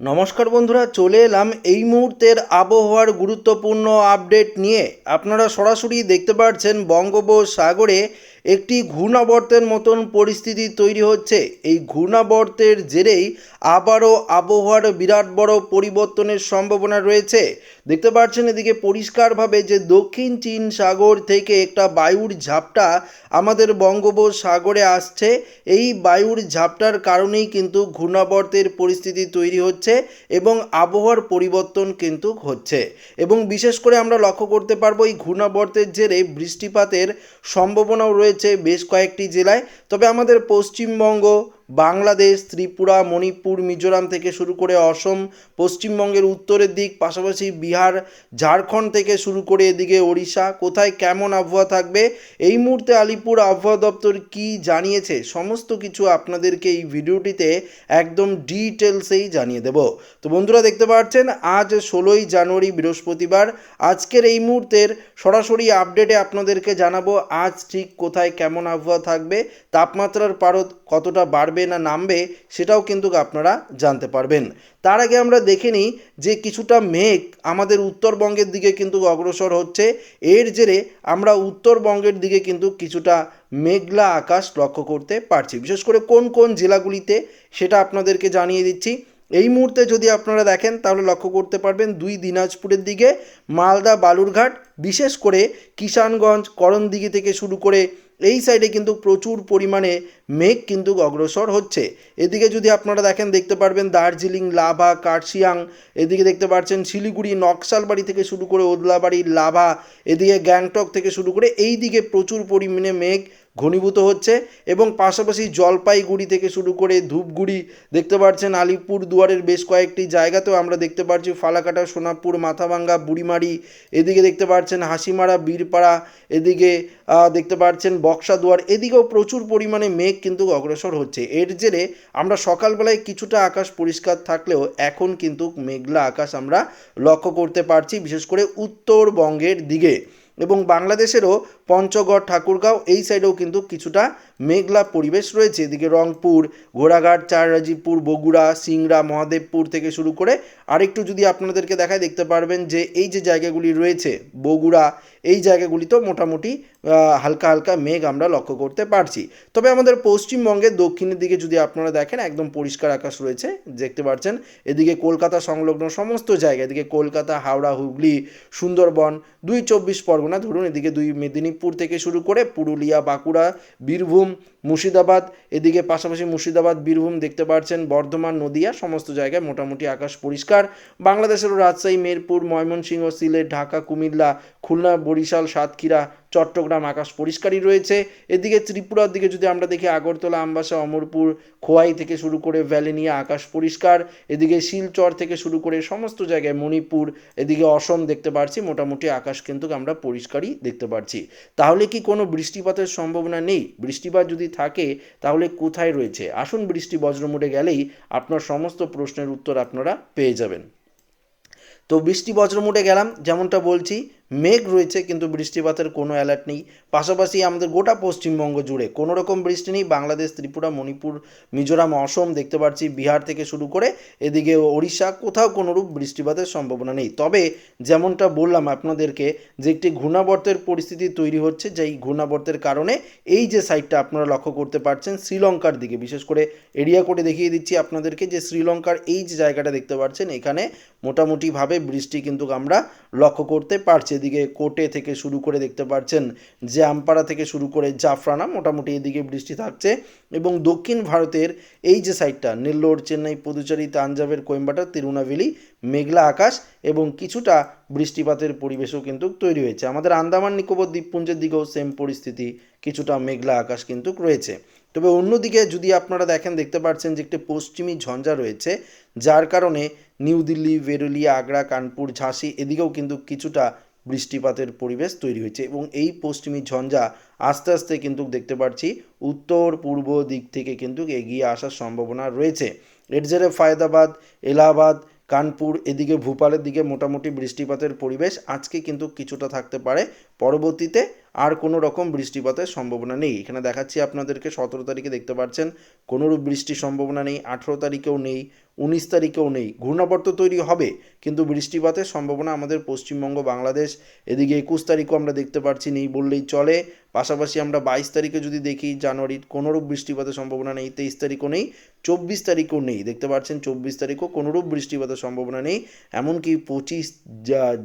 নমস্কার বন্ধুরা, চলে এলাম এই মুহূর্তের আবহাওয়ার গুরুত্বপূর্ণ আপডেট নিয়ে। আপনারা সরাসরি দেখতে পাচ্ছেন বঙ্গোপসাগরে একটি ঘূর্ণাবর্তের মতন পরিস্থিতি তৈরি হচ্ছে। এই ঘূর্ণাবর্তের জেরেই আবারও আবহাওয়ার বিরাট বড় পরিবর্তনের সম্ভাবনা রয়েছে। দেখতে পাচ্ছেন এদিকে পরিষ্কারভাবে যে দক্ষিণ চীন সাগর থেকে একটা বায়ুর ঝাপটা আমাদের বঙ্গোপসাগরে আসছে। এই বায়ুর ঝাপটার কারণেই কিন্তু ঘূর্ণাবর্তের পরিস্থিতি তৈরি হচ্ছে এবং আবহাওয়ার পরিবর্তন কিন্তু হচ্ছে। এবং বিশেষ করে আমরা লক্ষ্য করতে পারব এই ঘূর্ণাবর্তের জেরে বৃষ্টিপাতের সম্ভাবনাও রয়েছে বেশ কয়েকটি জেলায়। তবে আমাদের পশ্চিমবঙ্গ বাংলাদেশ, ত্রিপুরা, মণিপুর, মিজোরাম থেকে শুরু করে অসম, পশ্চিমবঙ্গের উত্তরের দিক, পাশাপাশি বিহার, ঝাড়খণ্ড থেকে শুরু করে এদিকে ওড়িশা। কোথায় কেমন আবহাওয়া থাকবে? এই মুহূর্তে আলিপুর আবহাওয়া দপ্তর কি জানিয়েছে? সমস্ত কিছু আপনাদেরকে এই ভিডিওটিতে একদম ডিটেলসেই জানিয়ে দেব। তো বন্ধুরা, দেখতে পাচ্ছেন, আজ ষোলোই জানুয়ারি, বৃহস্পতিবার। আজকের এই মুহূর্তের সরাসরি আপডেটে আপনাদেরকে জানাব, আজ ঠিক কোথায় কেমন আবহাওয়া থাকবে, তাপমাত্রার পারদ কতটা বাড়বে না নামবে সেটাও কিন্তু আপনারা জানতে পারবেন। তার আগে আমরা দেখে নিই যে কিছুটা মেঘ আমাদের উত্তরবঙ্গের দিকে কিন্তু অগ্রসর হচ্ছে। এর জেরে আমরা উত্তরবঙ্গের দিকে কিন্তু কিছুটা মেঘলা আকাশ লক্ষ্য করতে পারছি। বিশেষ করে কোন কোন জেলাগুলিতে সেটা আপনাদেরকে জানিয়ে দিচ্ছি। এই মুহূর্তে যদি আপনারা দেখেন তাহলে লক্ষ্য করতে পারবেন দুই দিনাজপুরের দিকে, মালদা, বালুরঘাট, বিশেষ করে কিষানগঞ্জ, করণদিঘি থেকে শুরু করে এই সাইডে কিন্তু প্রচুর পরিমাণে মেঘ কিন্তু অগ্রসর হচ্ছে। এদিকে যদি আপনারা দেখেন, দেখতে পারবেন দার্জিলিং, লাভা, কার্শিয়াং, এদিকে দেখতে পাচ্ছেন শিলিগুড়ি, নকশালবাড়ি থেকে শুরু করে ওদলাবাড়ি, লাভা, এদিকে গ্যাংটক থেকে শুরু করে এই দিকে প্রচুর পরিমাণে মেঘ ঘনীভূত হচ্ছে এবং পাশাপাশি জলপাইগুড়ি থেকে শুরু করে ধূপগুড়ি দেখতে পাচ্ছেন আলিপুর দুয়ারের বেশ কয়েকটি জায়গাতেও আমরা দেখতে পাচ্ছি ফালাকাটা, সোনাপুর, মাথাভাঙ্গা, বুড়িমারি, এদিকে দেখতে পাচ্ছেন হাসিমারা, বীরপাড়া, এদিকে দেখতে পাচ্ছেন বক্সা দুয়ার, এদিকেও প্রচুর পরিমাণে মেঘ কিন্তু অগ্রসর হচ্ছে। এর জেরে আমরা সকালবেলায় কিছুটা আকাশ পরিষ্কার থাকলেও এখন কিন্তু মেঘলা আকাশ আমরা লক্ষ্য করতে পারছি, বিশেষ করে উত্তরবঙ্গের দিকে। এবং বাংলাদেশেরও পঞ্চগড়, ঠাকুরগাঁও এই সাইডেও কিন্তু কিছুটা মেঘলা পরিবেশ রয়েছে। এদিকে রংপুর, ঘোড়াঘাট চাররাজিপুর বগুড়া, সিংড়া, মহাদেবপুর থেকে শুরু করে আরেকটু যদি আপনাদেরকে দেখায় দেখতে পারবেন যে এই যে জায়গাগুলি রয়েছে, বগুড়া, এই জায়গাগুলিতেও মোটামুটি হালকা হালকা মেঘ আমরা লক্ষ্য করতে পারছি। তবে আমাদের পশ্চিমবঙ্গের দক্ষিণের দিকে যদি আপনারা দেখেন, একদম পরিষ্কার আকাশ রয়েছে, দেখতে পাচ্ছেন এদিকে কলকাতা সংলগ্ন সমস্ত জায়গা, এদিকে কলকাতা, হাওড়া, হুগলি, সুন্দরবন, দুই চব্বিশ পরগনা, ধরুন এদিকে দুই মেদিনীপুর থেকে শুরু করে পুরুলিয়া বাঁকুড়া বীরভূম মুর্শিদাবাদ, এদিকে পাশাপাশি মুর্শিদাবাদ, বীরভূম দেখতে পাচ্ছেন বর্ধমান, নদিয়া, সমস্ত জায়গায় মোটামুটি আকাশ পরিষ্কার। বাংলাদেশেরও রাজশাহী, মেরপুর, ময়মনসিংহ, সিলেট, ঢাকা, কুমিল্লা, খুলনা, বরিশাল, সাতক্ষীরা, চট্টগ্রাম আকাশ পরিষ্কারই রয়েছে। এদিকে ত্রিপুরার দিকে যদি আমরা দেখি, আগরতলা, আমবাসা, অমরপুর, খোয়াই থেকে শুরু করে ভ্যালেনিয়া আকাশ পরিষ্কার। এদিকে শিলচর থেকে শুরু করে সমস্ত জায়গায় মণিপুর, এদিকে অসম দেখতে পাচ্ছি মোটামুটি আকাশ কিন্তু আমরা পরিষ্কারই দেখতে পাচ্ছি তাহলে কি কোনো বৃষ্টিপাতের সম্ভাবনা নেই? বৃষ্টিপাত যদি থাকে, তাহলে কোথায় রয়েছে? আসুন বৃষ্টি বজ্রমুটে গেলেই আপনার সমস্ত প্রশ্নের উত্তর আপনারা পেয়ে যাবেন। তো বৃষ্টি বজ্রমুটে গেলাম, যেমনটা বলছি মেঘ রয়েছে, কিন্তু বৃষ্টিপাতের কোনো অ্যালার্ট নেই। পাশাপাশি আমাদের গোটা পশ্চিমবঙ্গ জুড়ে কোনো রকম বৃষ্টি নেই। বাংলাদেশ, ত্রিপুরা, মণিপুর, মিজোরাম, অসম দেখতে পাচ্ছি বিহার থেকে শুরু করে এদিকে ওড়িশা কোথাও কোনোরূপ বৃষ্টিপাতের সম্ভাবনা নেই। তবে যেমনটা বললাম আপনাদেরকে যে একটি ঘূর্ণাবর্তের পরিস্থিতি তৈরি হচ্ছে, যেই ঘূর্ণাবর্তের কারণে এই যে সাইডটা আপনারা লক্ষ্য করতে পারছেন, শ্রীলঙ্কার দিকে। বিশেষ করে এরিয়া করে দেখিয়ে দিচ্ছি আপনাদেরকে যে শ্রীলঙ্কার এই যে জায়গাটা দেখতে পাচ্ছেন, এখানে মোটামুটিভাবে বৃষ্টি কিন্তু আমরা লক্ষ্য করতে পারছি। এদিকে কোটে থেকে শুরু করে দেখতে পাচ্ছেন যে আমপাড়া থেকে শুরু করে জাফরানা মোটামুটি এদিকে বৃষ্টি থাকছে এবং দক্ষিণ ভারতের এই যে সাইডটা নেল্লোর, চেন্নাই, পুদুচেরি তাঞ্জাবের কোয়েম্বাটার, তিরুনাভেলি, মেঘলা আকাশ এবং কিছুটা বৃষ্টিপাতের পরিবেশও কিন্তু তৈরি হয়েছে। আমাদের আন্দামান, নিকোবর দ্বীপপুঞ্জের দিকেও সেম পরিস্থিতি, কিছুটা মেঘলা আকাশ কিন্তু রয়েছে। তবে অন্যদিকে যদি আপনারা দেখেন, দেখতে পাচ্ছেন যে একটি পশ্চিমী ঝঞ্ঝা রয়েছে, যার কারণে নিউ দিল্লি, বেরুলিয়া, আগ্রা, কানপুর, ঝাঁসি এদিকেও কিন্তু কিছুটা বৃষ্টিপাতের পরিবেশ তৈরি হয়েছে এবং এই পশ্চিমী ঝঞ্ঝা আস্তে আস্তে কিন্তু দেখতে পাচ্ছি উত্তর পূর্ব দিক থেকে কিন্তু এগিয়ে আসার সম্ভাবনা রয়েছে। এর জেরে ফায়দাবাদ, এলাহাবাদ, কানপুর, এদিকে ভূপালের দিকে মোটামুটি বৃষ্টিপাতের পরিবেশ আজকে কিন্তু কিছুটা থাকতে পারে। পরবর্তীতে আর কোনো রকম বৃষ্টিপাতের সম্ভাবনা নেই। এখানে দেখাচ্ছি আপনাদেরকে, সতেরো তারিখে দেখতে পাচ্ছেন, কোনোরূপ বৃষ্টির সম্ভাবনা নেই, আঠেরো তারিখেও নেই, উনিশ তারিখেও নেই। ঘূর্ণাবর্ত তৈরি হবে, কিন্তু বৃষ্টিপাতের সম্ভাবনা আমাদের পশ্চিমবঙ্গ, বাংলাদেশ, এদিকে একুশ তারিখও আমরা দেখতে পাচ্ছি, নেই বললেই চলে। পাশাপাশি আমরা বাইশ তারিখে যদি দেখি, জানুয়ারির কোনোরূপ বৃষ্টিপাতের সম্ভাবনা নেই, তেইশ তারিখও নেই, চব্বিশ তারিখও নেই। দেখতে পাচ্ছেন, চব্বিশ তারিখও কোনোরূপ বৃষ্টিপাতের সম্ভাবনা নেই, এমনকি পঁচিশ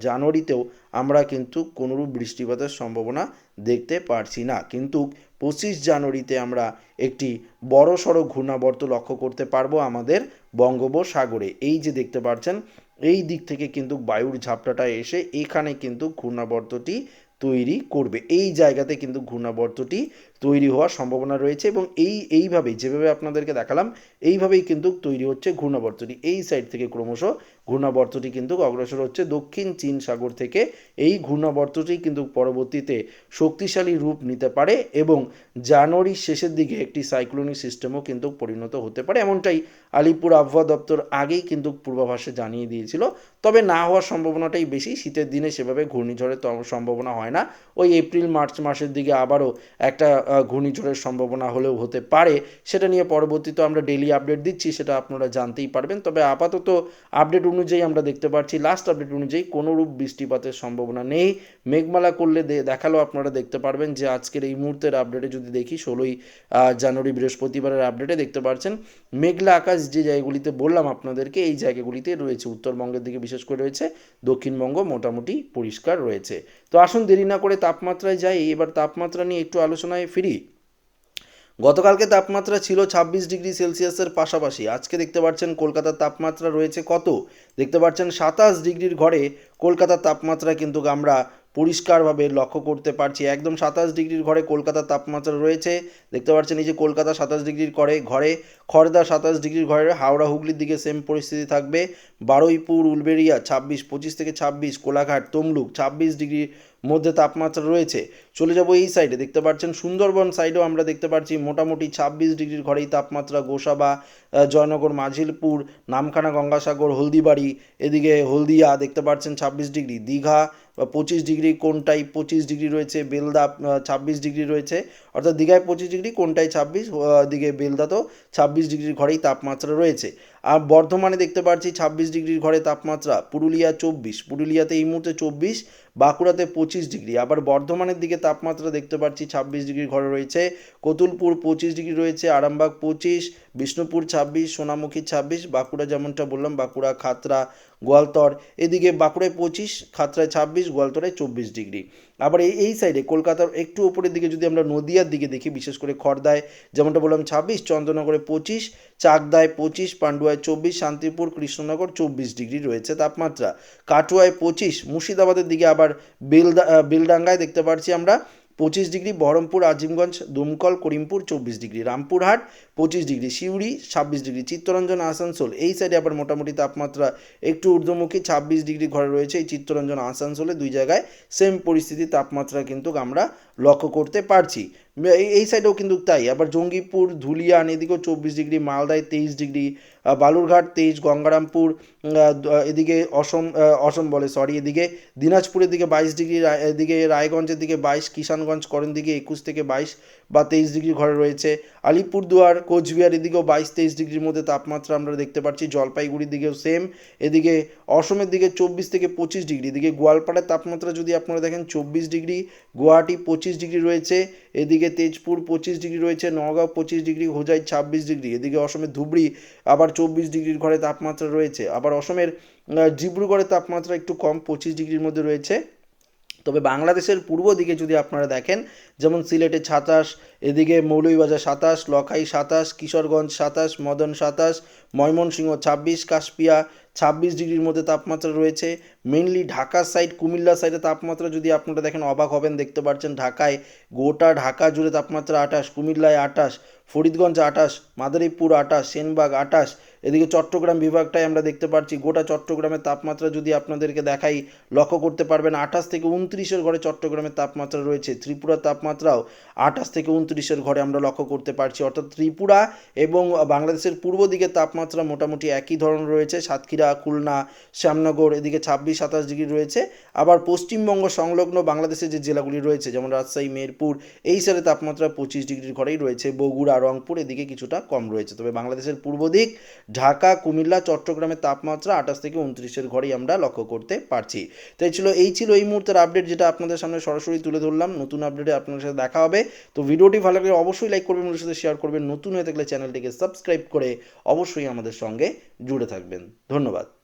জানুয়ারিতেও আমরা কিন্তু কোনোরূপ বৃষ্টিপাতের সম্ভাবনা দেখতে পারছি না। কিন্তু পঁচিশ জানুয়ারিতে আমরা একটি বড় সড়ো ঘূর্ণাবর্ত লক্ষ্য করতে পারব আমাদের বঙ্গোপসাগরে। এই যে দেখতে পাচ্ছেন এই দিক থেকে কিন্তু বায়ুর ঝাপটাটা এসে এখানে কিন্তু ঘূর্ণাবর্তটি তৈরি করবে। এই জায়গাতে কিন্তু ঘূর্ণাবর্তটি তৈরি হওয়ার সম্ভাবনা রয়েছে এবং এই, এইভাবেই যেভাবে আপনাদেরকে দেখালাম, এইভাবেই কিন্তু তৈরি হচ্ছে ঘূর্ণাবর্তটি এই সাইড থেকে ক্রমশ ঘূর্ণাবর্তটি কিন্তু অগ্রসর হচ্ছে। দক্ষিণ চীন সাগর থেকে এই ঘূর্ণাবর্তটি কিন্তু পরবর্তীতে শক্তিশালী রূপ নিতে পারে এবং জানুয়ারির শেষের দিকে একটি সাইক্লোনিক সিস্টেমও কিন্তু পরিণত হতে পারে। এমনটাই আলিপুর আবহাওয়া দপ্তর আগেই কিন্তু পূর্বাভাসে জানিয়ে দিয়েছিল। তবে না হওয়ার সম্ভাবনাটাই বেশি। শীতের দিনে সেভাবে ঘূর্ণিঝড়ের তো- সম্ভাবনা হয় না। ওই এপ্রিল, মার্চ মাসের দিকে আবারও একটা ঘূর্ণিঝড়ের সম্ভাবনা হলেও হতে পারে। সেটা নিয়ে পরবর্তীতে আমরা ডেলি আপডেট দিচ্ছি, সেটা আপনারা জানতেই পারবেন। তবে আপাতত আপডেট অনুযায়ী আমরা দেখতে পাচ্ছি লাস্ট আপডেট অনুযায়ী কোনোরূপ বৃষ্টিপাতের সম্ভাবনা নেই। মেঘমালা করলে দে- দেখালেও আপনারা দেখতে পারবেন যে আজকের এই মুহূর্তের আপডেটে যদি দেখি, ষোলোই জানুয়ারি বৃহস্পতিবারের আপডেটে দেখতে পাচ্ছেন মেঘলা আকাশ যে জায়গাগুলিতে বললাম আপনাদেরকে, এই জায়গাগুলিতে রয়েছে। উত্তরবঙ্গের দিকে বিশেষ করে রয়েছে, দক্ষিণবঙ্গ মোটামুটি পরিষ্কার রয়েছে। তো আসুন দেরি না করে তাপমাত্রায় যাই। এবার তাপমাত্রা নিয়ে একটু আলোচনায় ফিরি গতকালকে তাপমাত্রা ছিল ছাব্বিশ ডিগ্রি সেলসিয়াসের পাশাপাশি। আজকে দেখতে পাচ্ছেন কলকাতার তাপমাত্রা রয়েছে কত? দেখতে পাচ্ছেন সাতাশ ডিগ্রির ঘরে কলকাতার তাপমাত্রা কিন্তু আমরা পরিষ্কারভাবে লক্ষ্য করতে পারছি। একদম সাতাশ ডিগ্রির ঘরে কলকাতার তাপমাত্রা রয়েছে। দেখতে পাচ্ছেন এই যে কলকাতা সাতাশ ডিগ্রির ঘরে ঘরে খড়দা সাতাশ ডিগ্রির ঘরে, হাওড়া হুগলির দিকে সেম পরিস্থিতি থাকবে। বারুইপুর, উলবেড়িয়া ছাব্বিশ, পঁচিশ থেকে ছাব্বিশ, কোলাঘাট, তমলুক ছাব্বিশ ডিগ্রির মধ্যে তাপমাত্রা রয়েছে। চলে যাব এই সাইডে দেখতে পাচ্ছেন সুন্দরবন সাইডেও আমরা দেখতে পাচ্ছি মোটামুটি ছাব্বিশ ডিগ্রির ঘরেই তাপমাত্রা গোসাবা জয়নগর, মাঝিলপুর, নামখানা, গঙ্গাসাগর, হলদিবাড়ি, এদিকে হলদিয়া দেখতে পাচ্ছেন ছাব্বিশ ডিগ্রি। দীঘা পঁচিশ ডিগ্রি, কোনটাই পঁচিশ ডিগ্রি রয়েছে, বেলদা ছাব্বিশ ডিগ্রি রয়েছে। অর্থাৎ দীঘায় পঁচিশ ডিগ্রি কোনটায় ছাব্বিশ দিকে বেলদা তো ছাব্বিশ ডিগ্রির ঘরেই তাপমাত্রা রয়েছে। আর বর্ধমানে দেখতে পাচ্ছি ছাব্বিশ ডিগ্রির ঘরে তাপমাত্রা, পুরুলিয়া চব্বিশ। পুরুলিয়াতে এই মুহূর্তে চব্বিশ বাঁকুড়াতে পঁচিশ ডিগ্রি। আবার বর্ধমানের দিকে তাপমাত্রা দেখতে পাচ্ছি ছাব্বিশ ডিগ্রি ঘরে রয়েছে। কতুলপুর পঁচিশ ডিগ্রি রয়েছে, আরামবাগ পঁচিশ, বিষ্ণুপুর ছাব্বিশ, সোনামুখী ছাব্বিশ, বাঁকুড়া যেমনটা বললাম, বাঁকুড়া খাতড়া গোয়ালতর। এদিকে বাঁকুড়ায় পঁচিশ খাতড়ায় ছাব্বিশ, গোয়ালতরায় চব্বিশ ডিগ্রি। আবার এই সাইডে কলকাতার একটু উপরের দিকে যদি আমরা নদিয়ার দিকে দেখি, বিশেষ করে খড়দায়, যেমনটা বললাম, ছাব্বিশ, চন্দ্রনগরে পঁচিশ, চাকদায় পঁচিশ পাণ্ডুয়ায় চব্বিশ, শান্তিপুর, কৃষ্ণনগর চব্বিশ ডিগ্রি রয়েছে তাপমাত্রা। কাটুয়ায় পঁচিশ, মুর্শিদাবাদের দিকে আবার বেলদা বেলডাঙ্গায় দেখতে পাচ্ছি আমরা পঁচিশ ডিগ্রি বহরমপুর, আজিমগঞ্জ, দুমকল, করিমপুর, চব্বিশ ডিগ্রি। রামপুরহাট, পঁচিশ ডিগ্রি। সিউড়ি, ছাব্বিশ ডিগ্রি। চিত্তরঞ্জন, আসানসোল। এই সাইডে আবার মোটামুটি তাপমাত্রা একটু ঊর্ধ্বমুখী, ছাব্বিশ ডিগ্রি ঘরে রয়েছে। এই চিত্তরঞ্জন, আসানসোলে দুই জায়গায় সেম পরিস্থিতি, তাপমাত্রা কিন্তু আমরা লক্ষ্য করতে পারছি। এই সাইডেও কিন্তু তাই। আবার জঙ্গিপুর, ধুলিয়ান, এদিকেও চব্বিশ ডিগ্রি, মালদায় তেইশ ডিগ্রি বালুরঘাট তেইশ, গঙ্গারামপুর এদিকে অসম অসম বলে সরি এদিকে দিনাজপুরের দিকে বাইশ ডিগ্রি এদিকে রায়গঞ্জের দিকে বাইশ, কিষানগঞ্জ করেন দিকে একুশ থেকে বাইশ বা তেইশ ডিগ্রি ঘরে রয়েছে। আলিপুরদুয়ার, কোচবিহার এদিকেও বাইশ, তেইশ ডিগ্রির মধ্যে তাপমাত্রা আমরা দেখতে পাচ্ছি। জলপাইগুড়ির দিকেও সেম এদিকে অসমের দিকে চব্বিশ থেকে পঁচিশ ডিগ্রি। এদিকে গোয়ালপাড়ার তাপমাত্রা যদি আপনারা দেখেন চব্বিশ ডিগ্রি, গুয়াহাটি পঁচিশ ডিগ্রি রয়েছে। এদিকে তেজপুর পঁচিশ ডিগ্রি রয়েছে নগাঁও পঁচিশ ডিগ্রি, হোজাই ছাব্বিশ ডিগ্রি। এদিকে অসমের ধুবড়ি আবার চব্বিশ ডিগ্রির ঘরে তাপমাত্রা রয়েছে। আবার অসমের ডিব্রুগড়ের তাপমাত্রা একটু কম, পঁচিশ ডিগ্রির মধ্যে রয়েছে। তবে বাংলাদেশের পূর্ব দিকে যদি আপনারা দেখেন, যেমন সিলেটে সাতাশ, এদিকে মৌলভীবাজার সাতাশ, লখাই সাতাশ, কিশোরগঞ্জ সাতাশ, মদন সাতাশ, ময়মনসিংহ ছাব্বিশ, কাশপিয়া ছাব্বিশ ডিগ্রির মধ্যে তাপমাত্রা রয়েছে। মেনলি ঢাকার সাইড, কুমিল্লা সাইডে তাপমাত্রা যদি আপনারা দেখেন, অবাক হবেন, দেখতে পাচ্ছেন ঢাকায় গোটা ঢাকা জুড়ে তাপমাত্রা আঠাশ, কুমিল্লায় আঠাশ, ফরিদগঞ্জ আঠাশ, মাদারীপুর আঠাশ, সেনবাগ আঠাশ এদিকে চট্টগ্রাম বিভাগটাই আমরা দেখতে পাচ্ছি গোটা চট্টগ্রামের তাপমাত্রা যদি আপনাদেরকে দেখাই, লক্ষ্য করতে পারবেন আঠাশ থেকে উনত্রিশের ঘরে চট্টগ্রামের তাপমাত্রা রয়েছে, ত্রিপুরার তাপমাত্রাও আঠাশ থেকে উনত্রিশের ঘরে আমরা লক্ষ্য করতে পারছি, অর্থাৎ ত্রিপুরা এবং বাংলাদেশের পূর্ব দিকে তাপমাত্রা মোটামুটি একই ধরনের রয়েছে, সাতক্ষীরা, খুলনা, শ্যামনগর, এদিকে ছাব্বিশ, সাতাশ ডিগ্রি রয়েছে, আবার পশ্চিমবঙ্গ সংলগ্ন বাংলাদেশের যে জেলাগুলি রয়েছে, যেমন রাজশাহী মেরপুর এই সাইডে তাপমাত্রা পঁচিশ ডিগ্রির ঘরেই রয়েছে, বগুড়া, রংপুর, এদিকে কিছুটা কম রয়েছে, তবে বাংলাদেশের পূর্ব দিক ঢাকা, কুমিল্লা, চট্টগ্রামের তাপমাত্রা আঠাশ থেকে উনত্রিশের ঘরেই আমরা লক্ষ্য করতে পারছি। তাই ছিল, এই ছিল এই মুহূর্তের আপডেট যেটা আপনাদের সামনে সরাসরি তুলে ধরলাম। নতুন আপডেটে আপনাদের সাথে দেখা হবে। তো ভিডিওটি ভালো লাগলে অবশ্যই লাইক করবেন ওদের সাথে শেয়ার করবেন। নতুন হয়ে থাকলে চ্যানেলটিকে সাবস্ক্রাইব করে অবশ্যই আমাদের সঙ্গে জুড়ে থাকবেন। ধন্যবাদ।